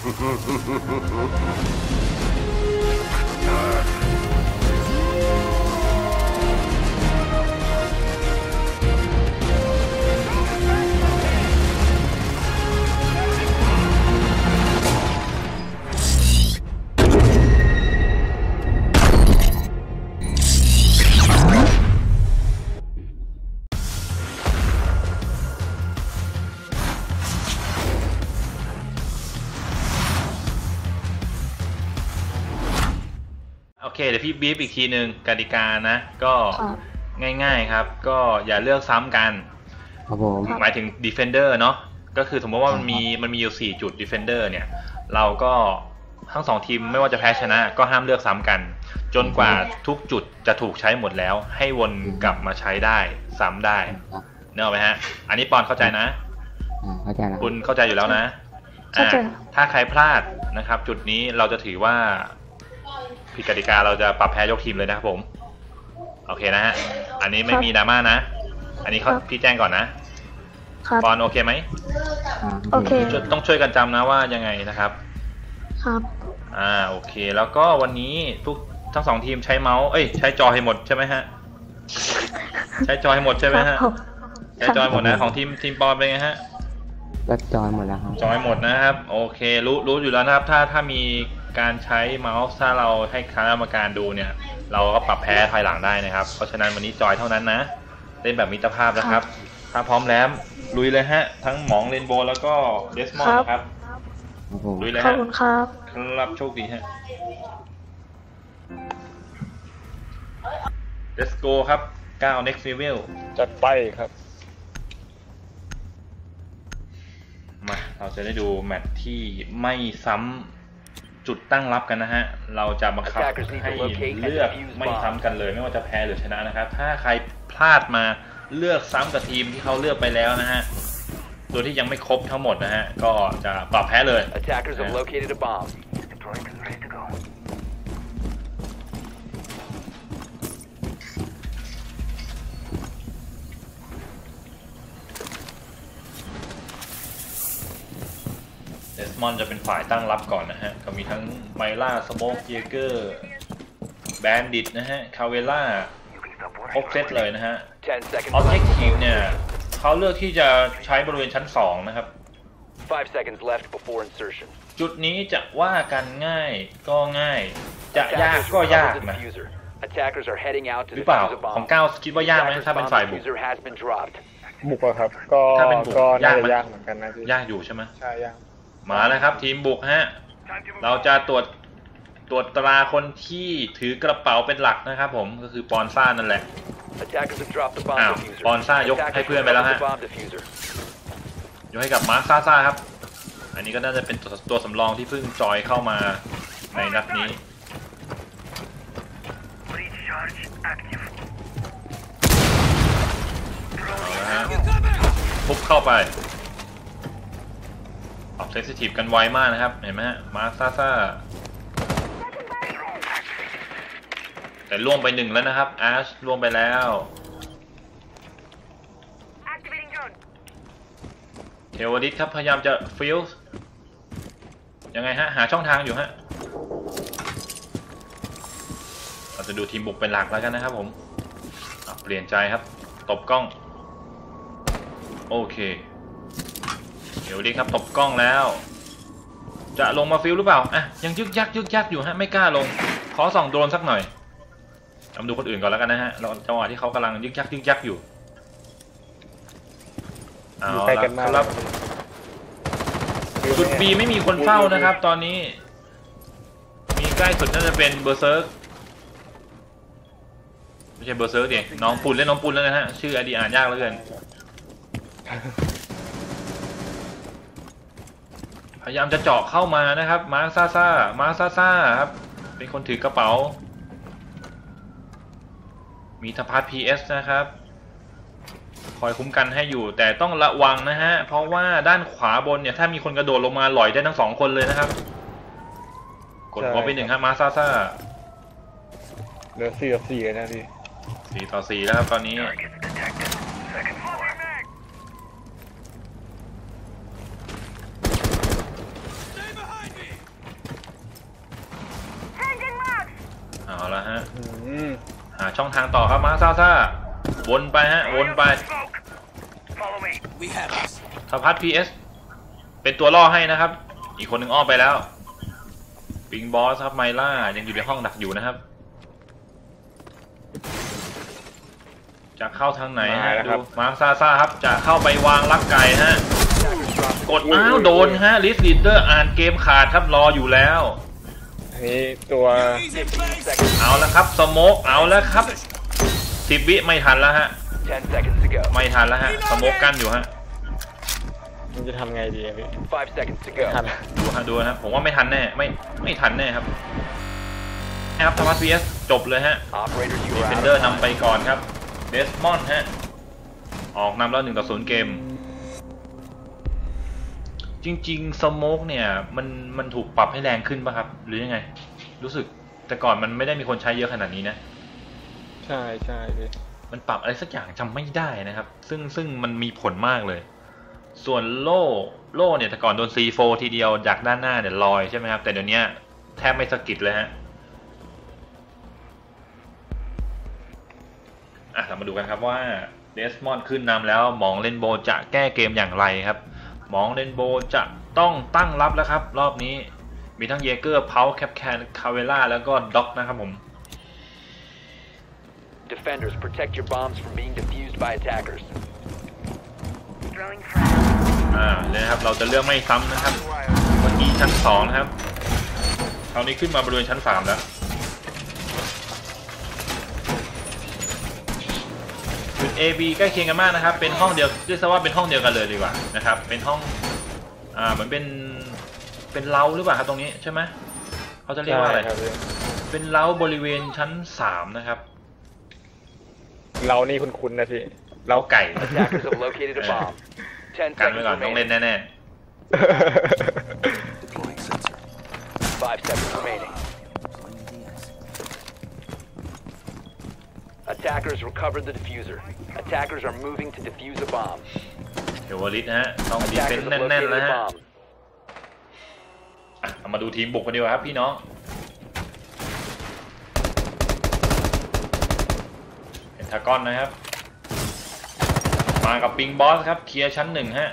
フフフフフ ดี๋ยวพี่บีบอีกทีหนึ่งกติกานะ ก็ครับง่ายๆครับ ก็อย่าเลือกซ้ำกัน ครับผมหมายถึง Defender เนาะก็คือสมมติว่ามันมีมันมีอยู่ 4 จุด Defender เนี่ย เราก็ทั้งสองทีมไม่ว่าจะแพ้ชนะ ก็ห้ามเลือกซ้ำกัน จนกว่าทุกจุดจะถูกใช้หมดแล้ว ให้วนกลับมาใช้ได้ซ้ำได้ครับเนกอะไหมฮะ อันนี้ปอนเข้าใจนะอ่าเข้าใจแล้วคุณเข้าใจอยู่แล้วนะเข้าใจอะถ้าใครพลาดนะครับ จุดนี้เราจะถือว่า ผิดกติกาเราจะปรับแพ้ยกทีมเลยนะครับผม โอเคนะฮะ อันนี้ไม่มีดราม่านะ อันนี้เขาครับพี่แจ้งก่อนนะครับปอนโอเคไหมอ่าโอเคช่วยต้องช่วยกันจำนะว่ายังไงนะครับ ครับอ่าโอเค แล้วก็วันนี้ทุกทั้งสองทีมใช้เมาส์เอ้ยใช้จอให้หมดใช่ไหมฮะ ใช้จอให้หมดใช่ไหมฮะครับผมใช้จอให้หมดนะของทีมทีมปอนเป็นไงฮะ ก็จอยหมดแล้วครับ จอยหมดนะครับ โอเค รู้รู้อยู่แล้วนะครับ ถ้าถ้ามี การใช้เมาส์ถ้าเราให้คณะกรรมการดูเนี่ย เราก็ปรับแพ้ภายหลังได้นะครับ เพราะฉะนั้นวันนี้จอยเท่านั้นนะ เล่นแบบมิตรภาพนะครับ ถ้าพร้อมแล้วลุยเลยฮะ ทั้งหมองเรนโบว์แล้วก็เดสมอนด์นะครับครับผมลุยเลยขอบฮะคุณครับ ครับโชคดีฮะ Let's go ครับ9 next level จัดไปครับ มา เราจะได้ดูแมตช์ที่ไม่ซ้ำ จุดตั้งรับกันนะฮะ เราจะบังคับให้เลือกไม่ซ้ำกันเลย ไม่ว่าจะแพ้หรือชนะนะครับ ถ้าใครพลาดมาเลือกซ้ำกับทีมที่เขาเลือกไปแล้วนะฮะโดยที่ยังไม่ครบทั้งหมดนะฮะ ก็จะปรับแพ้เลย มอนจะเป็นฝ่ายตั้งรับก่อนนะฮะ ก็มีทั้งไมล่าสโมกเยเกอร์แบนดิตนะฮะ คาเวล่าครบเซตเลยนะฮะ10 seconds ออบเจก left. ทีฟเนี่ยเขาเลือกที่จะใช้บริเวณชั้น 2 นะครับ5 seconds left before insertion. จุดนี้จะว่ากันง่ายก็ง่าย จะยาก Attackers ก็ยาก recovered the นะ diffuser. Attackers are heading out to หรือเปล่า defuse a ของ bomb. ก้าวคิดว่ายากไหม Attackers ถ้าเป็น bomb ฝ่ายบุก diffuser has been dropped. บุกอะครับ ก็ถ้าเป็นบุกก็น่ายากจะไหมยากเหมือนกันนะพี่ยากอยู่ใช่ไหมใช่ยาก มาแล้วครับทีมบุกฮะ เราจะตรวจตรวจตราคนที่ถือกระเป๋าเป็นหลักนะครับผมก็คือปอนซ่านั่นแหละ Attackers have dropped the bomb Ow. diffuser. Bonsa ยกให้ Attackers เพื่อนไปแล้ว recovered ฮะ the bomb diffuser. ยกให้กับมาร์คซ่าซ่าครับ อันนี้ก็น่าจะเป็นตัวตัวสำรองที่เพิ่งจอยเข้ามาในนัดนี้เอาละฮะทุบเข้าไป ออกเซนซิทีฟกันไวมากนะครับ เห็นไหมฮะ มาร์คซ่าซ่าแต่ล่วงไปหนึ่งแล้วนะครับแอชล่วงไปแล้วเทวดิตครับ พยายามจะฟิลยังไงฮะ หาช่องทางอยู่ฮะ เราจะดูทีมบุกเป็นหลักแล้วกันนะครับผมอะเปลี่ยนใจครับ ตบกล้อง โอเค เทวดิตครับตบกล้องแล้ว จะลงมาฟิลหรือเปล่าอะยังยึกยักยึกยักอยู่ฮะไม่กล้าลง ขอส่องโดรนสักหน่อยเอามาดูคนอื่นก่อนแล้วกันนะฮะเราจังหวะที่เขากำลังยึกยักยึกยักอยู่เอาอยู่ใกล้ละกันมากครับจุด B ไม่มีคนเฝ้านะครับ ตอนนี้ มีใกล้สุดน่าจะเป็นเบอร์เซิร์กไม่ใช่เบอร์เซิร์กดิน้องปุนเล่นน้องปุนแล้วนะฮะชื่ออดีอ่านยากเหลือเกิน พ ยายามจะเจาะเข้ามานะครับ มาร์คซ่าซ่ามาร์คซ่าซ่าครับ เป็นคนถือกระเป๋า มีทพัฒ PS นะครับ คอยคุ้มกันให้อยู่ แต่ต้องระวังนะฮะ เพราะว่าด้านขวาบนเนี่ย ถ้ามีคนกระโดดลงมาหลอยได้ทั้งสองคนเลยนะครับ กดหัวไปหนึ่งครับมาซ่าซ่าเหลือสี่กับสี่นะพี่สี่ต่อสี่แล้วครับตอนนี้ พ ช่อง ทางต่อครับมาร์คซ่าซ่าวนไปฮะวนไปทพัฒพีเอสเป็นตัวล่อให้นะครับ อีกคนหนึ่งอ้อมไปแล้วปิงบอสครับไมล่ายังอยู่ในห้องดักอยู่นะครับ จะเข้าทางไหนมาฮะแล้วดูครับมาร์คซาซาครับ จะเข้าไปวางลักไก่ฮะ Attackers dropped the กดอ้าวโดนฮะลิสลีดเดอร์อ่านเกมขาดครับรออยู่แล้วอันนี้ตัว15 seconds. เอาแล้วครับสโมกเอาแล้วครับ สิบวิไม่ทันแล้วฮะ 10 seconds to go. ไม่ทันแล้วฮะสโมกกั้นอยู่ฮะมันจะทำไงดีอะพี่ 5 seconds to ทัน go. ดูฮะดูฮะผมว่าไม่ทันแน่ไม่ไม่ทันแน่ครับครับทมัสพีเอสจบเลยฮะ Operators, you เฟ are น out เดอ of ร์นำไป time. ก่อนครับเดสมอนฮะ ออกนำแล้วหนึ่งต่อศูนย์เกม จริงๆสโมกเนี่ย มันมันถูกปรับให้แรงขึ้นป่ะครับ หรือยังไง รู้สึกแต่ก่อนมันไม่ได้มีคนใช้เยอะขนาดนี้นะ ใช่ใช่พี่มันปรับอะไรสักอย่างจำไม่ได้นะครับ ซึ่งซึ่งมันมีผลมากเลย ส่วนโล่โล่เนี่ยแต่ก่อนโดน C4 ทีเดียวจากด้านหน้าเนี่ยลอยใช่ไหมครับ แต่เดี๋ยวนี้แทบไม่สะกิดเลยฮะอะเรามาดูกันครับว่าเดสมอนขึ้นนำแล้วหมองเลนโบจะแก้เกมอย่างไรครับหมองเลนโบจะต้องตั้งรับแล้วครับ รอบนี้มีทั้งเยเกอร์เพาแคปแคนคาเวล่าแล้วก็ด็อกนะครับผม Defenders, protect your bombs from being defused by attackers. อ่าเลยนะครับเราจะเลือกไม่ซ้ำนะครับเมื่อกี้ชั้นสองนะครับคราวนี้ขึ้นมาบริเวณชั้นสามแล้วจุด A B ใกล้เคียงกันมากนะครับ เป็นห้องเดียวเรียกซะว่าเป็นห้องเดียวกันเลยดีกว่านะครับ เป็นห้องอ่าเหมือนเป็นเป็นเล้าหรือเปล่าครับตรงนี้ใช่ไหมเขาจะเรียกว่าอะไรใช่ครับพี่เป็นเล้าบริเวณชั้นสามนะครับ เรานี่คุ้นๆนะพี่เล้าไก่ Attackers have located a bomb. 10กันไว้ seconds ก่อนต้องเล่น remaining. แน่5 seconds remaining. Attackers recovered the diffuser. Attackers are moving to defuse a bomb. ๆเทวริสนะฮะต้องดีเฟน Attackers ต์ have แน่น located ๆแล้ว a ฮะ bomb. อะเอามาดูทีมบุกกันดีกว่าครับพี่น้องเพน ทากอนนะครับ มากับปิงบอสครับเคลียร์ชั้นหนึ่งฮะ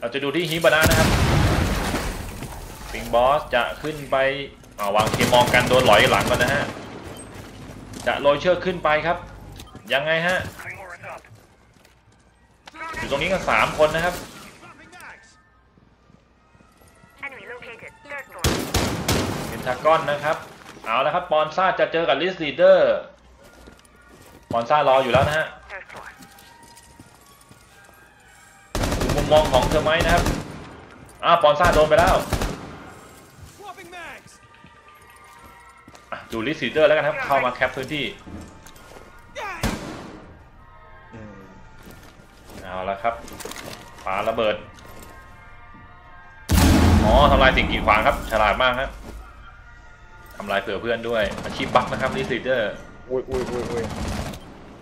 เราจะดูที่ฮิบานะนะครับ ปิงบอสจะขึ้นไปอ่าวางเคมองกันโดนหลอยหลังก่อนนะฮะ จะโรยเชือกขึ้นไปครับ ยังไงฮะ อยู่ตรงนี้กันสามคนนะครับ เป็นทากอนนะครับ เอาแล้วครับปอนซ่าจะเจอกับลิสลีเดอร์ปอนซ่ารออยู่แล้วนะฮะดูมุมมองของเธอไหมนะครับอ้าวปอนซ่าโดนไปแล้วดูลิสลีเดอร์แล้วกันครับ เข้ามาแคปพื้นที่เอาละครับปาระเบิด อ๋อทำลายสิ่งกีดขวางครับ ฉลาดมากครับ ทำลายเผื่อเพื่อนด้วย อาชีพบักนะครับลิสลีเดอร์อุ้ยอุ้ยอุ้ยอุ้ย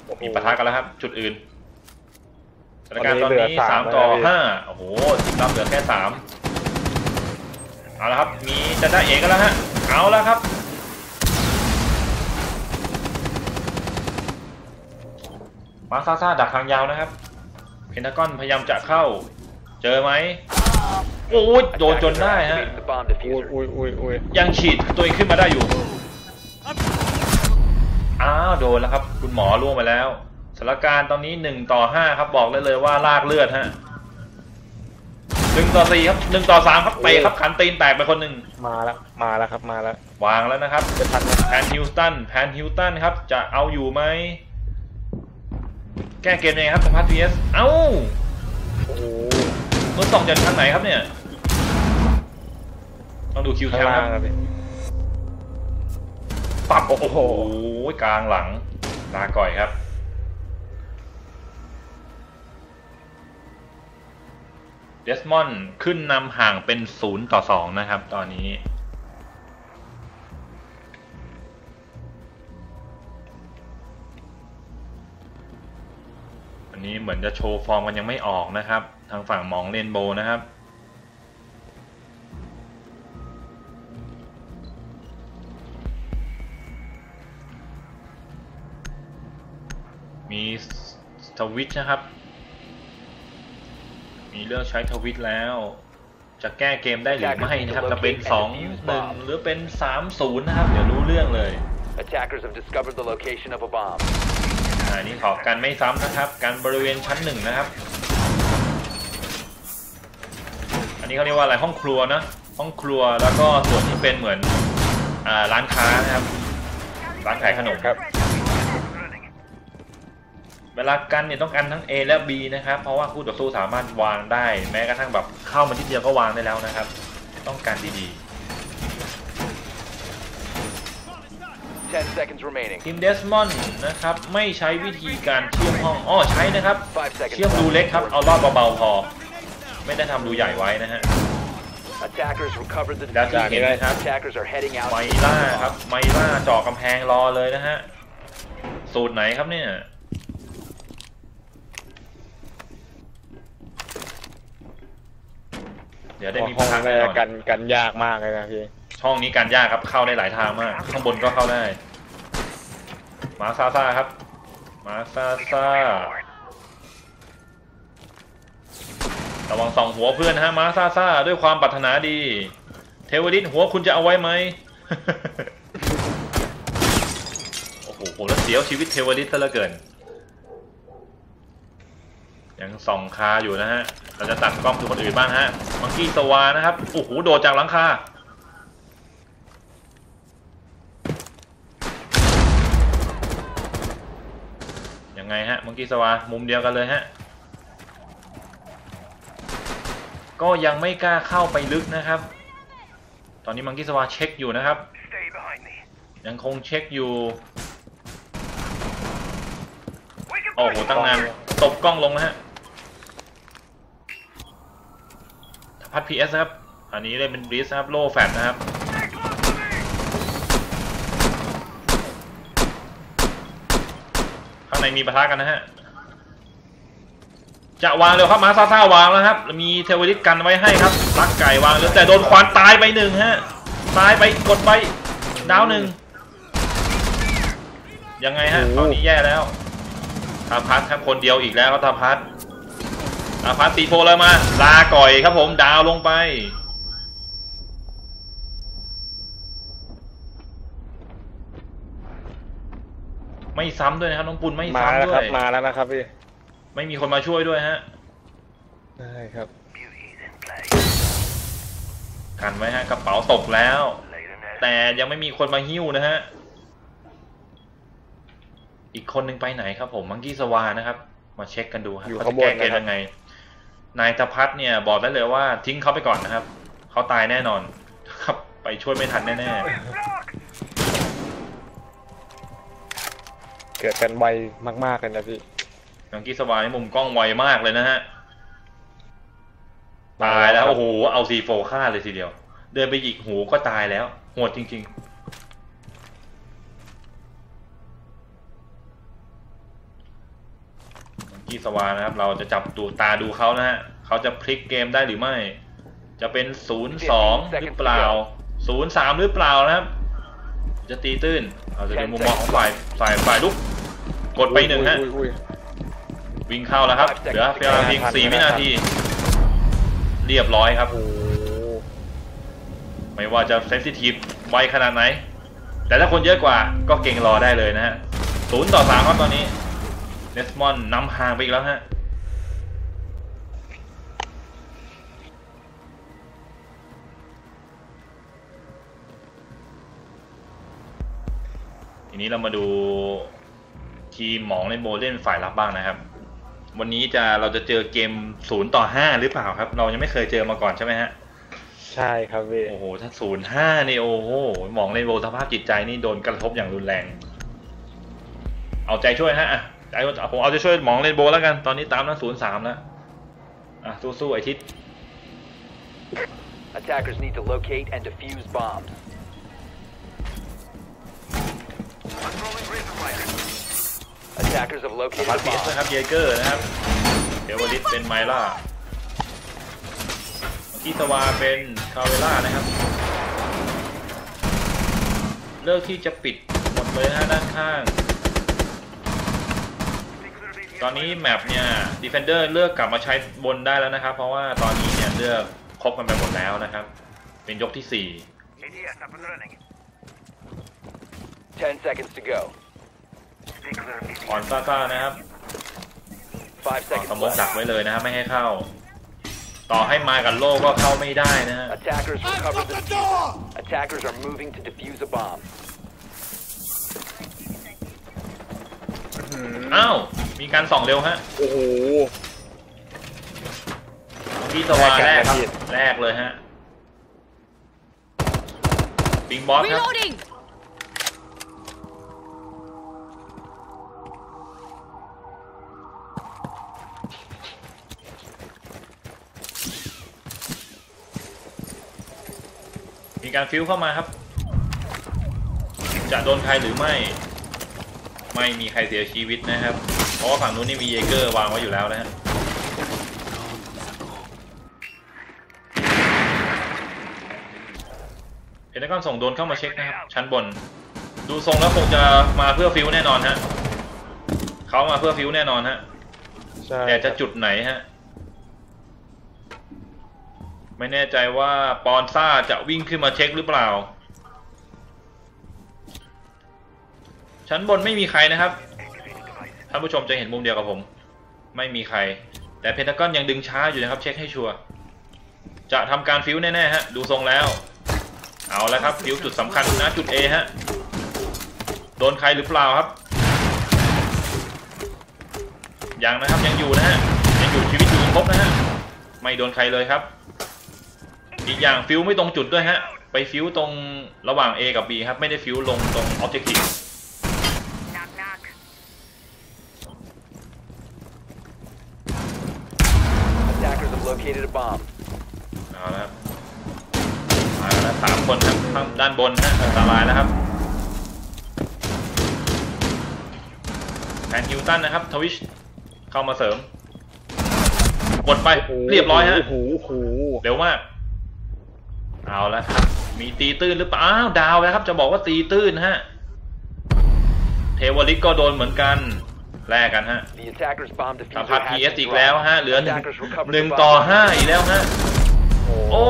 โอ้โหมีปะทะกันแล้วครับ จุดอื่นสถานการณ์ตตออนนนี้นี้เหลือสาสามมต่อแล้วนะพี่ห้าโอ้โหทีมเราเหลือแค่สามเอาละครับ มีจะได้เอกกันแล้วฮะ เอาแล้วครับมาซาซาดักทางยาวนะครับ เพนทากอนพยายามจะเข้า เจอไหม โอ้ยโดนจน Attackers are ได้ฮะ activating the bomb อุ้ย diffuser. อุ้ยอุ้ยอุ้ยยังฉีดตัวเองขึ้นมาได้อยู่ อ้าวโดนแล้วครับ คุณหมอล่วงไปแล้วสถานการณ์ตอนนี้หนึ่งต่อห้าครับบอกได้เลยว่าลากเลือดฮะหนึ่งต่อสี่ครับหนึ่งต่อสามครับเตะครับขันตีนแตกไปคนหนึ่งมาแล้วมาแล้วครับมาแล้ววางแล้วนะครับจะทันไหมแพนฮิวสตันแพนฮิวตันครับ จะเอาอยู่ไหมแก้เกมยังไงครับสพัทพีเอสเอ้าโอ้โห รถสองจากทางไหนครับเนี่ยต้องดูคิวข้าแคงมล่างคครัรับบพี่ปับโอ้โอ้โหโหกลางหลังลาก่อยครับเดสมอนขึ้นนำห่างเป็นศูนย์ต่อสองนะครับ ตอนนี้อันนี้เหมือนจะโชว์ฟอร์มกันยังไม่ออกนะครับทางฝั่งมองเลนโบนะครับ มีทวิตนะครับ มีเลือกใช้ทวิตแล้ว จะแก้เกมได้หรือไม่นะครับ จะเป็นสองหนึ่งหรือเป็นสามศูนย์นะครับ เดี๋ยวรู้เรื่องเลย Attackers have discovered the location of a bomb. อันนี้ขอการไม่ซ้ำนะครับ การบริเวณชั้นหนึ่งนะครับ นนี้เขาเรียกว่าอะไรห้องครัวนะห้องครัวแล้วก็ส่วนที่เป็นเหมือนอ่าร้านค้านะครับร้านขายขนมครับ เวลากันเนี่ยต้องกันทั้ง A และ B นะครับ เพราะว่าคู่ต่อสู้สามารถวางได้ แม้กระทั่งแบบเข้ามาที่เดียวก็วางได้แล้วนะครับ ต้องการดี10 seconds remaining. ๆทีมเดสมอนนะครับ ไม่ใช้วิธีการเชื่อมห้องอ้อใช้นะครับ5 seconds เชื่อมรูเล็กครับ เอารอบเบาๆพอ ไม่ได้ทำรูใหญ่ไว้นะฮะ Attackers recovered the แล้วที่ diffuser. เห็นนะครับ Attackers are heading out. ไมล่าครับไมล่าเจาะกำแพงรอเลยนะฮะ สูตรไหนครับเนี่ย เดี๋ยวได้มีห้องพักแรแน่นกอนกันกันยากมากเลยนะพี่ ช่องนี้การยากครับเข้าได้หลายทางมาก ข้างบนก็เข้าได้ มาซาซาครับ มาซาซา ระวังส่องหัวเพื่อนนะฮะมาซาซาด้วยความปรารถนาดี เทวดิตหัวคุณจะเอาไว้ไหมโอ้โหโหแล้วเสียวชีวิตเทวดิตซะเหลือเกิน ยังส่องคาอยู่นะฮะ เราจะตัดกล้องดูคนอื่นบ้างฮะ มังกี้สวานะครับ โอ้โห โดดจากหลังคายังไงฮะมังกี้สวา มุมเดียวกันเลยฮะ ก็ยังไม่กล้าเข้าไปลึกนะครับ ตอนนี้มังกี้สวาเช็คอยู่นะครับ ยังคงเช็คอยู่ โอ้โห ตั้งนาน ตบกล้องลงนะฮะพัด PS นะครับ อันนี้เล่นเป็นบริสครับ โล่แฟตนะครับ ข้างในมีปะทะกันนะฮะ จะวางเร็วครับมาซาซ่าวางแล้วครับ มีเทวริตกันไว้ให้ครับลักไก่วางเร็วแต่โดนควานตายไปหนึ่งฮะตายไปกดไปดาวหนึ่งยังไงฮะโอ้โหตอนนี้แย่แล้วทาพัทครับคนเดียวอีกแล้วครับทาพัททาพัทตีโฟเลยมา ลาก่อยครับผมดาวลงไปไม่ซ้ำด้วยนะครับน้องปุณไม่มาซ้ำแล้วด้ครัวบยมาแล้วนะครับพี่ ไม่มีคนมาช่วยด้วยฮะ ได้ครับ Beauty's in play. กันไว้ฮะกระเป๋าตกแล้ว Later, Ned. แต่ยังไม่มีคนมาหิ้วนะฮะ อีกคนหนึ่งไปไหนครับผมมังกี้สวานะครับ มาเช็คกันดูครับอยู่เขาข้าจะงบนแก้เกมนะครับ ยังไง นายตะพัฒน์เนี่ยบอกได้เลยว่าทิ้งเขาไปก่อนนะครับ เขาตายแน่นอนครับไปช่วยไม่ทันแน่ Block. เกิดกันไวมากๆเลยนะพี่ ๆมังกี้สวาในมุมกล้องไวมากเลยนะฮะ ตายแล้ว โอ้โห เอาซีโฟฆ่าเลยทีเดียว เดินไปหยิกหูก็ตายแล้ว โหดจริงๆกีสวานะครับ เราจะจับดูตาดูเขานะฮะ เขาจะพลิกเกมได้หรือไม่ จะเป็นศูนย์สองหรือเปล่าศูนย์สามหรือเปล่านะครับ จะตีตื้นเราจะดูมุมมองของฝ่ายฝ่ายฝ่ายลุกกดไปหนึ่งฮะอุ้ยอุ้ย วิ่งเข้าแล้วครับ เหลือเวลาเพียงสี่วินาที เรียบร้อยครับโอ้โหไม่ว่าจะเซนซิทีฟไวขนาดไหน แต่ถ้าคนเยอะกว่าก็เก่งรอได้เลยนะฮะศูนย์ต่อสามครับตอนนี้เนสมอนนำห่างไปอีกแล้วฮะทีนี้เรามาดูทีมหมองในโบเล่นฝ่ายรับบ้างนะครับ วันนี้จะเราจะเจอเกมศูนย์ต่อห้าหรือเปล่าครับ เรายังไม่เคยเจอมาก่อนใช่ไหมฮะ ใช่ครับพี่โอ้โห ถ้าศูนย์ห้านี่โอ้โหมองในโบสภาพจิตใจนี่โดนกระทบอย่างรุนแรง เอาใจช่วยฮะอะใจผมเอาใจช่วยหมองเลนโบแล้วกัน ตอนนี้ตามนั้นศูนย์สามแล้วอะสู้ๆไอทิศ Attackers need to locate and defuse bombs. Attackers have located พั a ดเพียส bomb. นะครับเยเกอร์นะครับ เดวลิสเป็นไมล่าเมื่อกี้สวาเป็นคาเวล่านะครับ เลิกที่จะปิดหมดเลยนะฮะด้านข้าง Stay clear of AV ตอนนี้แมปเนี่ย Defender เลือกกลับมาใช้บนได้แล้วนะครับ เพราะว่าตอนนี้เนี่ยเลือกครบกันไปหมดแล้วนะครับ เป็นยกที่ ADS up and running. 10 seconds to go. Stay clear of 4อ่อน ADS. ซ่าๆนะครับ5ต่อ seconds สมมติดัก left. ไว้เลยนะครับไม่ให้เข้า ต่อให้มากับโล่ก็เข้าไม่ได้นะฮะ Attackers recovered the diffuser. Attackers are moving to defuse a bomb. อ้าว มีการส่องเร็วฮะ โอ้โหพี่สวาแรแรกกกันครับพี่แรกเลยฮะปิงบอสครับ มีการฟิวเข้ามาครับ จะโดนใครหรือไม่ ไม่มีใครเสียชีวิตนะครับ เพราะว่าฝั่งนู้นนี่มีเยเกอร์วางไว้อยู่แล้วนะฮะเพนทากอนส่งโดรนเข้ามาเช็คนะครับ ชั้นบน ดูทรงแล้วคงจะมาเพื่อฟิวแน่นอนฮะเขามาเพื่อฟิวแน่นอนฮะ ใช่แต่จะจุดไหนฮะ ไม่แน่ใจว่าปอนซ่าจะวิ่งขึ้นมาเช็คหรือเปล่า ชั้นบนไม่มีใครนะครับ ท่านผู้ชมจะเห็นมุมเดียวกับผม ไม่มีใคร แต่เพนทากอนยังดึงช้าอยู่นะครับ เช็คให้ชัวร์ จะทำการฟิวแน่ๆฮะ ดูทรงแล้ว เอาแล้วครับ ฟิวจุดสำคัญนะจุด A ฮะ โดนใครหรือเปล่าครับ ยังนะครับยังอยู่นะฮะ ยังอยู่ชีวิตอยู่ครบนะฮะ ไม่โดนใครเลยครับ อีกอย่างฟิวไม่ตรงจุดด้วยฮะ ไปฟิวตรงระหว่าง A กับ B ครับ ไม่ได้ฟิวลงตรง Objective Knock, knock. Attackers have located a bomb. เอาละครับมาแล้วสามคนครับข้างด้านบนฮะอันตรายแล้วครับแทนฮิวตันนะครับทวิชเข้ามาเสริม กดไปโโหเรียบร้อยฮะโอ้โหโอ้โหเร็วมาก เอาแล้วครับ มีตีตื้นหรือเปล่าอ้าวดาวแล้วครับ จะบอกว่าตีตื้นฮะ เทวลิกก็โดนเหมือนกัน แลกกันฮะ The attackers' bomb สัม diffuser ผัส has พี been เอสอีกแล้ว dropped. ฮะ เหลือหนึ่ง Attackers recovered หนึ่ง the ต่อ bomb. ห้าอีกแล้วฮะ โอ้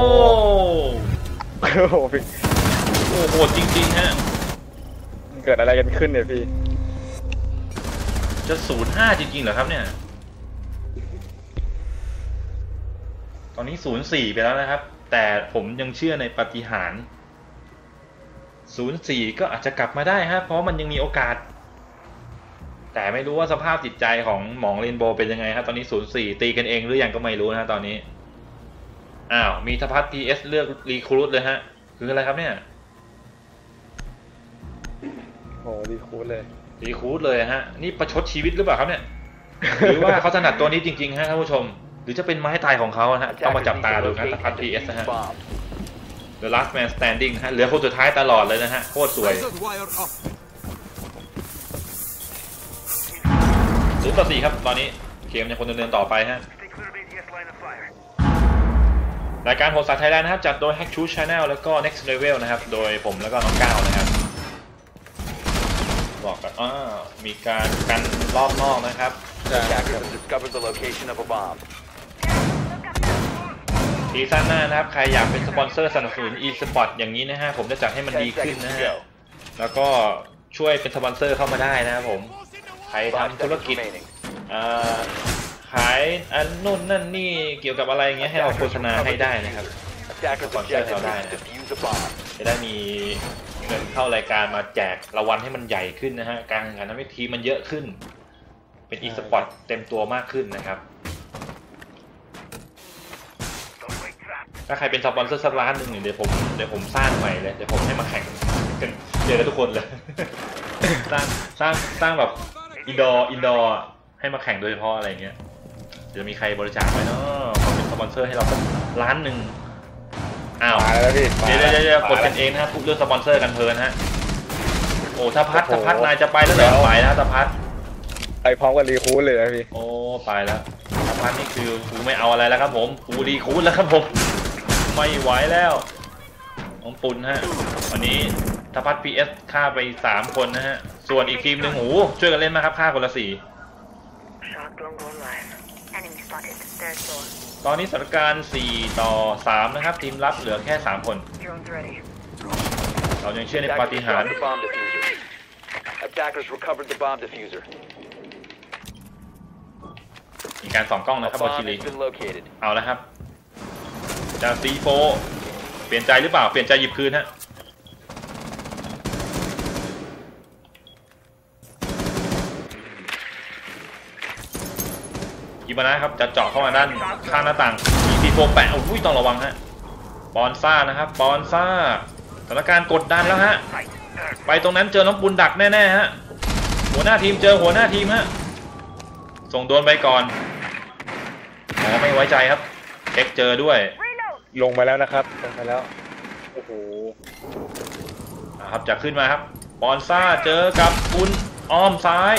โอ้โหพี่โอ้โหดจริงๆฮะ เกิดอะไรกันขึ้นเนี่ยพี่ จะศูนย์ห้าจริงๆเหรอครับเนี่ย ตอนนี้ศูนย์สี่ไปแล้วนะครับ แต่ผมยังเชื่อในปาฏิหารศูนย์สี่ก็อาจจะกลับมาได้ฮะ เพราะมันยังมีโอกาส แต่ไม่รู้ว่าสภาพจิตใจของหมองเรนโบว์เป็นยังไงครับตอนนี้ศูนย์สี่ตีกันเองหรือยังก็ไม่รู้นะฮะตอนนี้ อ้าว มีทพัฒน์ทีเอสเลือกรีครูดเลยฮะ คืออะไรครับเนี่ยโอ้โหดีคูดเลยรีครูดเลยฮะ นี่ประชดชีวิตหรือเปล่าครับเนี่ย หรือว่าเขาถนัดตัวนี้จริงๆฮะท่านผู้ชม หรือจะเป็นไม้ตายของเขาฮะต้องมา Attackers จับ need ตา to ดูนะ locate ทพัฒ and น์ทีเอส defuse นะฮะ bomb. The last man standing ฮะเหลือคนสุดท้ายตลอดเลยนะฮะโคตรสวยศูนย์ต่อสี่ครับตอนนี้เกมยังคงดำเนินต่อไปฮะ Stay clear of ADS line of fire. รายการโหดสายไทยแลนด์นะครับจัดโดย Hack Shoot Channel แล้วก็ Next Level นะครับ โดยผมแล้วก็น้องก้าวนะครับ บอกกันอ้าวมีการกันรอบนอกนะครับ Attackers have discovered the location of a bomb. ซีซั่นหน้านะครับ ใครอยากเป็นสปอนเซอร์สนับสนุน e-sport อย่างนี้นะฮะ ผมจะจัดให้มันดีขึ้นนะฮะ แล้วก็ช่วยเป็นสปอนเซอร์เข้ามาได้นะครับผม ใครทำธุรกิจขายอันนู่นนั่นนี่เกี่ยวกับอะไรเงี้ยให้เราโฆษณาให้ได้นะครับ Attackers' Sponsor objective เราได้นะ to defuse a bomb. จะได้มีเงินเข้ารายการมาแจกรางวัลให้มันใหญ่ขึ้นนะฮะ การแข่งขันทำให้ทีมมันเยอะขึ้น เป็น e-sport เต็มตัวมากขึ้นนะครับ ถ้าใครเป็นสปอนเซอร์สักร้านหนึ่งเนี่ยเดี๋ยวผมเดี๋ยวผมสร้างใหม่เลยเดี๋ยวผมให้มาแข่งกันเจอกันทุกคนเลย สร้างสร้างสร้างแบบอินดอร์อินดอร์ให้มาแข่งโดยเฉพาะอะไรเงี้ยจะมีใครบริจาคไหมเนาะขอเป็นสปอนเซอร์ให้เราสักล้านหนึ่งอ้าวมาแล้วพี่มาเดี๋ยวแล้วเดี๋ยวเดี๋ยวกดมากัแล้วนเองนะครับพูดเรื่องสปอนเซอร์กันเพลินฮะโอ้ถ้าพัดโอ้ถ้าโหพัดนายจะไปแล้วเหรอไปแล้วถ้าพัดไปพร้อมกับรีคูดเลยนะพี่โอ้ไปแล้วถ้าพัดนี่คือกูไม่เอาอะไรแล้วครับผมกูดีคูดแล้วครับผม ไม่ไหวแล้วน้องปุณฮะ วันนี้ทัพพัฒพีเอสฆ่าไปสามคนนะฮะ ส่วนอีกทีมหนึ่งหูช่วยกันเล่นมากครับฆ่าคนละสี่ Shock drone going live. Enemy spotted. Third floor. ตอนนี้สถานการณ์4ต่อ 3 นะครับ ทีมรับเหลือแค่ 3 คน Drones ready. เรายังเชื่อในปา Attackers ฏิหาริ dropped ย์ the bomb diffuser. Attackers recovered the bomb diffuser. มีการส่องกล้อง A นะครับบอ bomb ชิลี has been located. เอาแล้วครับ จะซีโฟเปลี่ยนใจหรือเปล่า เปลี่ยนใจหยิบคืนฮะอิบมานะครับ จะเจาะเข้ามาด้านข้างหน้าต่างมีซีโฟแปะโอ้ยต้องระวังฮะบอลซ่านะครับบอลซ่าสถานการณ์กดดันแล้วฮะ ไปตรงนั้นเจอน้องปุนดักแน่ๆฮะ หัวหน้าทีมเจอหัวหน้าทีมฮะ ส่งโดนไปก่อนหมอไม่ไว้ใจครับ เช็คเจอด้วย ลงไปแล้วนะครับ ลงไปแล้ว โอ้โหนะครับจะขึ้นมาครับบอลซ่าเจอกับปุนอ้อมซ้าย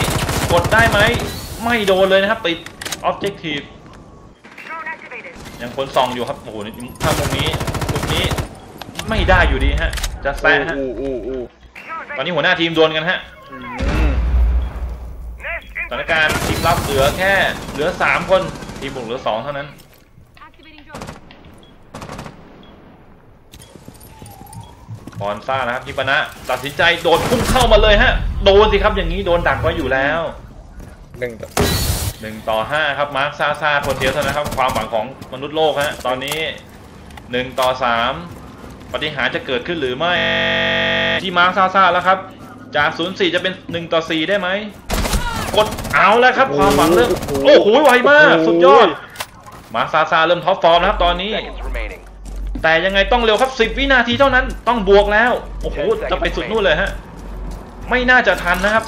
กดได้ไหม ไม่โดนเลยนะครับติดออบเจกทีฟ Drone activated. ยังคนส่องอยู่ครับ โอ้โหถ้ามุมนี้มุมนี้ไม่ได้อยู่ดีฮะ จะแซะฮะอู้อู้อู้ Drone ตอน ready. นี้หัวหน้าทีมโดนกันฮะอืม Nest สถานการณ์ทีมรับเหลือแค่เหลือ 3 คน ทีมบุกเหลือ 2 เท่านั้น บอลซ่านะครับฮิปนะตัดสินใจโดดพุ่งเข้ามาเลยฮะ โดนสิครับอย่างนี้โดนดักไว้อยู่แล้วหนึ่งต่อหนึ่งต่อห้าครับมาร์คซาซาคนเดียวเท่านั้นครับความหวังของมนุษย์โลกฮะตอนนี้หนึ่งต่อสามปฏิหารย์จะเกิดขึ้นหรือไม่ ที่มาร์คซาซาแล้วครับ จากศูนย์สี่จะเป็นหนึ่งต่อสี่ได้ไหมกดเอาแล้วครับ ความหวังเริ่มโอ้โหไวมาก สุดยอดมาร์คซาซาเริ่มท็อปฟอร์มแล้วครับตอนนี้ Seconds remaining. แต่ยังไงต้องเร็วครับ 10 วินาทีเท่านั้นต้องบวกแล้ว โอ้โห จะไปสุดนู่นเลยฮะ ไม่น่าจะทันนะครับ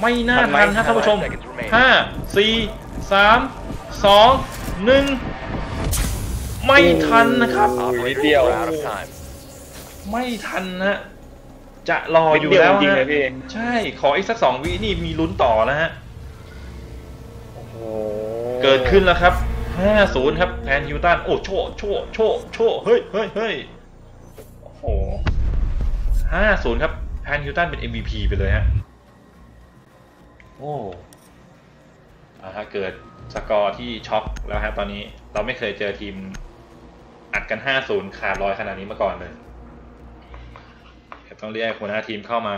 ไม่น่าทันครับท่านผู้ชมห้าสี่สามสองหนึ่งไม่ทันนะครับนิดเดียว We're out of time. ไม่ทันนะจะรออยู่นิดเดียวแล้วจริงๆฮะเลยพี่ใช่ขออีกสักสองวินี่มีลุ้นต่อแล้วฮะโอ้โหเกิดขึ้นแล้วครับ 5-0 ครับแพนฮิวตัน โอ้โชโชโชโชเฮ้ยเฮ้ยเฮ้ยโอ้โห5-0 ครับแพนฮิวตันเป็น MVP ไปเลยฮะ โอ้อ่าฮะเกิดสกอร์ที่ช็อกแล้วฮะตอนนี้เราไม่เคยเจอทีมอัดกัน 5-0 ขาดลอยขนาดนี้มาก่อนเลย ต้องเรียกหัวหน้าทีมเข้ามา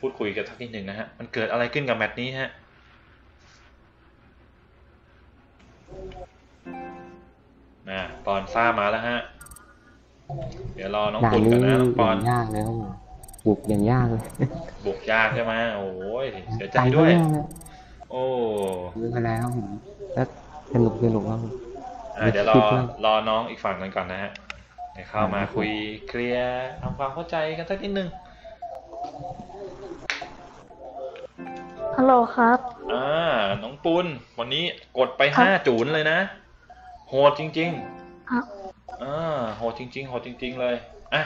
พูดคุยกันสักนิดหนึ่งนะฮะ มันเกิดอะไรขึ้นกับแมตช์นี้ฮะ นะปอนซ่ามาแล้วฮะ เดี๋ยวรอน้องด่านปุ่นนี้กันนะน้องปออนย่างยากเลยครับผมบุกอย่างยากเลยบุกยากใช่ไหมโอ้ยเสียใจด้วยไปข้างหน้าเลยโอ้ไม่เป็นไรครับผมแล้วสนุกสนุกครับผมอะเดี๋ยวรอคิดว่ารอน้องอีกฝั่งกันก่อนนะฮะเดี๋ยวเข้ามาคุยเคลียร์ทำความเข้าใจกันสักนิดนึงฮัลโหลครับ อ่า น้องปุณวันนี้กดไปครับห้าจูนเลยนะ โหดจริงครับๆอ่าโหดจริง ๆ โหดจริง ๆ เลย อะ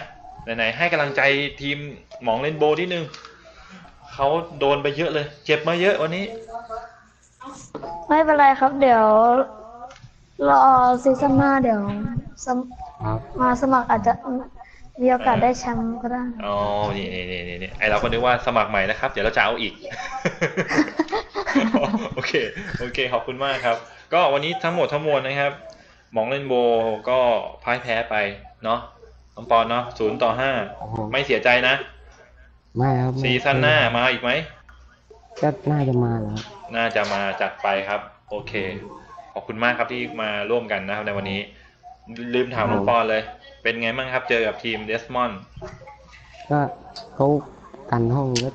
ไหนๆ ให้กำลังใจทีมหมองเลนโบว์ที่หนึ่ง เขาโดนไปเยอะเลย เจ็บมาเยอะวันนี้ ไม่เป็นไรครับ เดี๋ยว รอซีซั่นหน้าเดี๋ยวสมครับมาสมัครอาจจะมีโอกาสได้แชมป์ก็ได้ อ๋อนี่นี่นี่นี่นี่ไอเราก็นึกว่าสมัครใหม่นะครับ เดี๋ยวเราจะเอาอีก โอเค โอเค ขอบคุณมากครับ ก็วันนี้ทั้งหมดทั้งมวลนะครับ หมองเลนโบก็พ่ายแพ้ไป เนาะน้องปอนเนาะศูนย์ต่อห้า ไม่เสียใจนะ ไม่ครับไม่ซีซั่นหน้ามาอีกไหม ก็น่าจะมาแล้วครับน่าจะมาจัดไปครับ โอเค ขอบคุณมากครับที่มาร่วมกันนะครับในวันนี้ ลืมถามน้องปอนเลย เป็นไงบ้างครับเจอกับทีมเดสมอนก็เขากันห้องก็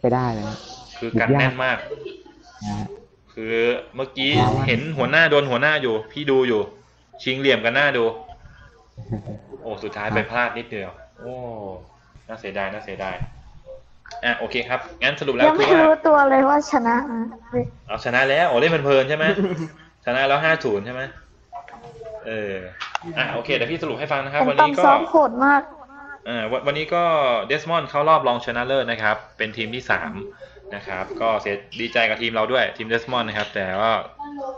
ไปได้เลยครับคือกันแน่นมากนะฮะ คือเมื่อกี้ว้าวเห็นหัวหน้าโดนหัวหน้าอยู่ พี่ดูอยู่ ชิงเหลี่ยมกันหน้าดู โอ้สุดท้ายไปพลาดนิดเดียว โอ้น่าเสียดายน่าเสียดายอะโอเคครับงั้นสรุปแล้วยังคือไม่ว่ารู้ตัวเลยว่าชนะนะเฮ้ยเอาชนะแล้วโอ้เล่นเพลินๆใช่ไหมชนะแล้วห้าศูนย์ใช่ไหมเอออะโอเคเดี๋ยวพี่สรุปให้ฟังนะครับเป็นวันตอนี้มก็ซ้อมโหดมากอ่าวันวันนี้ก็เดสมอนเข้ารอบรองชนะเลิศนะครับ เป็นทีมที่สาม นะครับ ก็เสียดีใจกับทีมเราด้วยทีมเดสมอนนะครับ แต่ว่า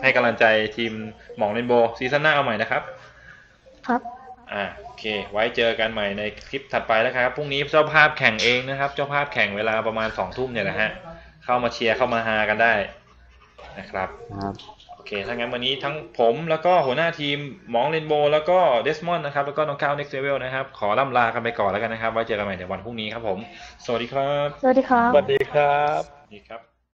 ให้กำลังใจทีมหมองเรนโบว์ซีซั่นหน้าเอาใหม่นะครับ ครับอ่าโอเค ไว้เจอกันใหม่ในคลิปถัดไปแล้วครับพรุ่งนี้เจ้าภาพแข่งเองนะครับ เจ้าภาพแข่งเวลาประมาณสองทุ่มเนี่ยแหละฮะ เข้ามาเชียร์เข้ามาฮากันได้นะครับครับโอเค ถ้างั้นวันนี้ทั้งผมแล้วก็หัวหน้าทีมหมองเรนโบว์แล้วก็เดสมอนนะครับ แล้วก็น้องก้าว next level นะครับ ขอล่ำลากันไปก่อนแล้วกันนะครับ ไว้เจอกันใหม่ในวันพรุ่งนี้ครับผม สวัสดีครับ สวัสดีครับ สวัสดีครับสวัสดีครับ